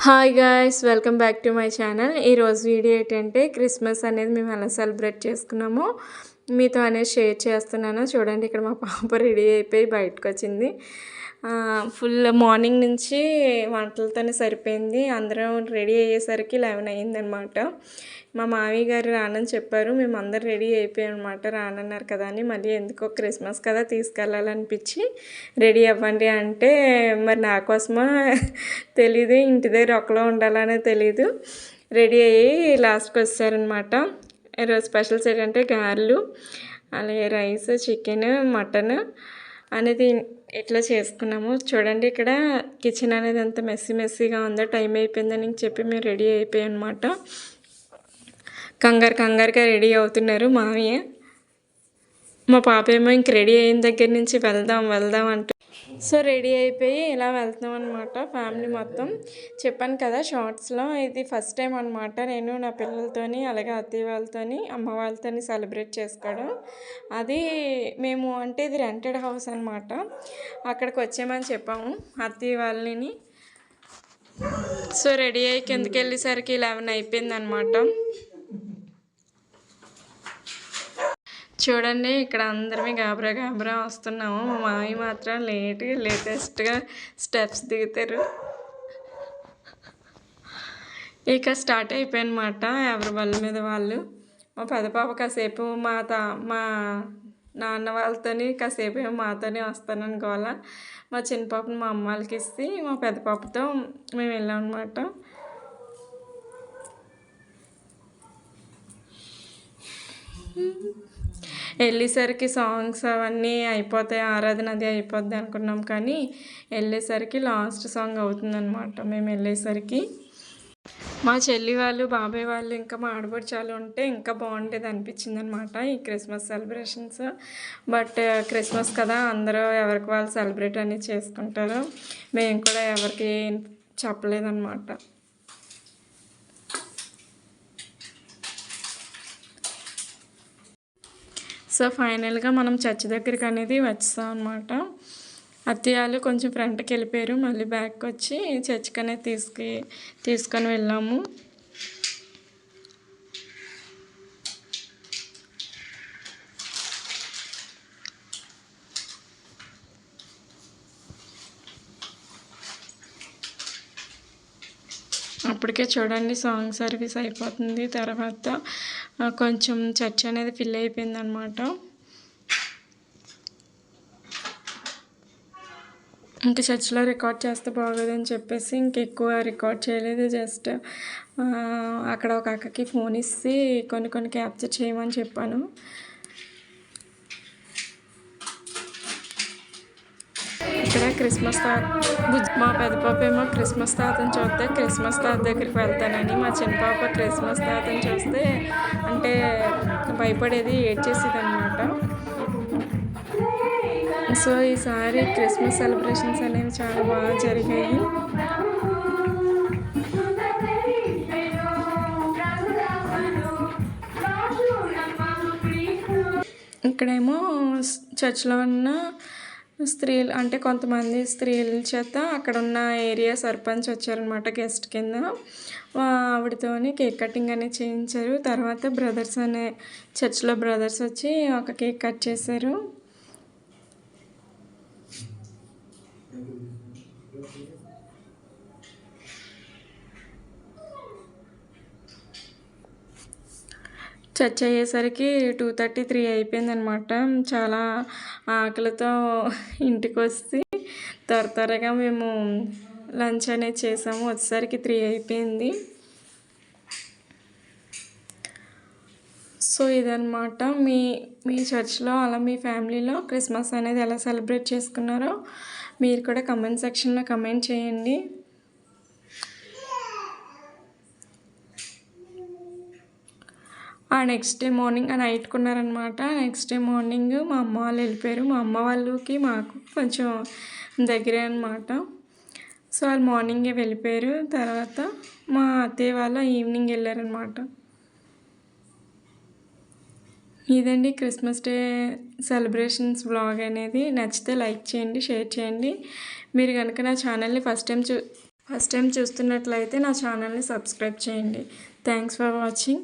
Hi guys welcome back to my channel ఈరోజు video ఏంటంటే Christmas అనేది మేము ఎలా సెలబ్రేట్ చేసుకున్నామో మీతో అనేది షేర్ చేస్తున్నాను. చూడండి ఇక్కడ మా పాప రెడీ అయిపోయి బయటకు వచ్చింది ఫుల్ మార్నింగ్ నుంచి వంటలతోనే సరిపోయింది. అందరం రెడీ అయ్యేసరికి లెవెన్ అయ్యిందనమాట. మా మామయ్య గారు రానని చెప్పారు. మేము అందరు రెడీ అయిపోయాం అనమాట రానన్నారు కదా అని. మళ్ళీ ఎందుకో క్రిస్మస్ కదా తీసుకెళ్ళాలనిపించి రెడీ అవ్వండి అంటే మరి నా కోసమా? తెలీదు. ఇంటి దగ్గర ఒకలో ఉండాలనే తెలీదు. రెడీ అయ్యి లాస్ట్కి వచ్చారనమాట. ఈరోజు స్పెషల్స్ ఏంటంటే గారెలు అలాగే రైస్ చికెన్ మటన్ అనేది ఇట్లా చేసుకున్నాము చూడండి. ఇక్కడ కిచెన్ అనేది ఎంత మెస్సీ మెస్సీగా ఉందో టైం అయిపోయిందని చెప్పి మేము రెడీ అయిపోయాం అనమాట కంగారు కంగారుగా రెడీ అవుతున్నారు మామయ్య. మా పాప ఏమో ఇంక రెడీ అయిన దగ్గర నుంచి వెళ్దాం వెళ్దాం అంటూ సో రెడీ అయిపోయి ఇలా వెళ్తున్నాం అనమాట ఫ్యామిలీ మొత్తం. చెప్పాను కదా షార్ట్స్లో ఇది ఫస్ట్ టైం అనమాట నేను నా పిల్లలతోని అలాగే అత్తయ్య వాళ్ళతోని అమ్మ వాళ్ళతోని సెలబ్రేట్ చేసుకోవడం. అది మేము అంటే ఇది రెంటెడ్ హౌస్ అనమాట అక్కడికి వచ్చామని చెప్పాము అత్తయ్య వాళ్ళని. సో రెడీ అయ్యి కిందకి వెళ్ళేసరికి లెవెన్ అయిపోయింది అనమాట చూడండి ఇక్కడ అందరమే గాబరా గాబరా వస్తున్నాము. మా మావి మాత్రం లేట్ లేటెస్ట్గా స్టెప్స్ దిగుతారు. ఇక స్టార్ట్ అయిపోయినమాట ఎవరి వాళ్ళ మీద వాళ్ళు. మా పెద్ద పాప కాసేపు మా తా మా నాన్న వాళ్ళతోని కాసేపు ఏమో మాతోనే వస్తానని గోల మా చిన్న పాపని మా అమ్మ వాళ్ళకి ఇస్తే మా పెద్ద పాపతో మేము వెళ్ళాం అనమాట వెళ్ళేసరికి సాంగ్స్ అవన్నీ అయిపోతాయి ఆరాధన అది అయిపోద్ది అనుకున్నాం కానీ వెళ్ళేసరికి లాస్ట్ సాంగ్ అవుతుందన్నమాట. మేము వెళ్ళేసరికి మా చెల్లి వాళ్ళు బాబాయ్ వాళ్ళు ఇంకా మా ఆడపడిచాలు ఉంటే ఇంకా బాగుండేది అనిపించింది అనమాట ఈ క్రిస్మస్ సెలబ్రేషన్స్ బట్ క్రిస్మస్ కదా అందరూ ఎవరికి వాళ్ళు సెలబ్రేట్ అనేది చేసుకుంటారు. మేము కూడా ఎవరికి చెప్పలేదన్నమాట. సో ఫైనల్గా మనం చర్చ్ దగ్గరికి అనేది వచ్చాం అనమాట అత్తయ్యాలు కొంచెం ఫ్రంట్కి వెళ్ళిపోయారు. మళ్ళీ బ్యాక్ వచ్చి చర్చ్కి అనేది తీసుకు తీసుకొని వెళ్ళాము. అప్పటికే చూడండి సాంగ్ సర్వీస్ అయిపోతుంది. తర్వాత కొంచెం చర్చ్ అనేది ఫిల్ అయిపోయింది అనమాట ఇంకా చర్చ్లో రికార్డ్ చేస్తే బాగోదని చెప్పేసి ఇంకెక్కువ రికార్డ్ చేయలేదు. జస్ట్ అక్కడ ఒక అక్కకి ఫోన్ ఇస్తే కొన్ని కొన్ని క్యాప్చర్ చేయమని చెప్పాను. ఇక్కడ క్రిస్మస్ తాత మా పెద్ద పాప ఏమో క్రిస్మస్ తాతని చూస్తే క్రిస్మస్ తాత దగ్గరికి వెళ్తానని మా చిన్న పాప క్రిస్మస్ తాతని చూస్తే అంటే భయపడేది ఏడ్చేసేది అనమాట సో ఈసారి క్రిస్మస్ సెలబ్రేషన్స్ అనేవి చాలా బాగా జరిగాయి. ఇక్కడేమో చర్చ్లో ఉన్న స్త్రీలు అంటే కొంతమంది స్త్రీల చేత అక్కడ ఉన్న ఏరియా సర్పంచ్ వచ్చారనమాట గెస్ట్ కింద. ఆవిడతోని కేక్ కటింగ్ అనేది చేయించారు. తర్వాత బ్రదర్స్ అనే చర్చ్లో బ్రదర్స్ వచ్చి ఒక కేక్ కట్ చేశారు. చర్చ్ అయ్యేసరికి టూ థర్టీ త్రీ అయిపోయిందనమాట. చాలా ఆకలితో ఇంటికి వస్తే త్వర త్వరగా మేము లంచ్ అనేది చేసాము. వచ్చేసరికి త్రీ అయిపోయింది. సో ఇదనమాట. మీ మీ చర్చ్లో అలా మీ ఫ్యామిలీలో క్రిస్మస్ అనేది ఎలా సెలబ్రేట్ చేసుకున్నారో మీరు కూడా కమెంట్ సెక్షన్లో కమెంట్ చేయండి. ఆ నెక్స్ట్ డే మార్నింగ్ ఆ నైట్ కొన్నారనమాట నెక్స్ట్ డే మార్నింగ్ మా అమ్మ వాళ్ళు వెళ్ళిపోయారు. మా అమ్మ వాళ్ళకి మాకు కొంచెం దగ్గరే అనమాట సో వాళ్ళు మార్నింగే వెళ్ళిపోయారు. తర్వాత మా అత్తయ్య వాళ్ళ ఈవినింగ్ వెళ్ళారనమాట ఇదండి క్రిస్మస్ డే సెలబ్రేషన్స్ బ్లాగ్ అనేది. నచ్చితే లైక్ చేయండి షేర్ చేయండి. మీరు కనుక నా ఛానల్ని ఫస్ట్ టైం చూ ఫస్ట్ టైం చూస్తున్నట్లయితే నా ఛానల్ని సబ్స్క్రైబ్ చేయండి. Thanks for watching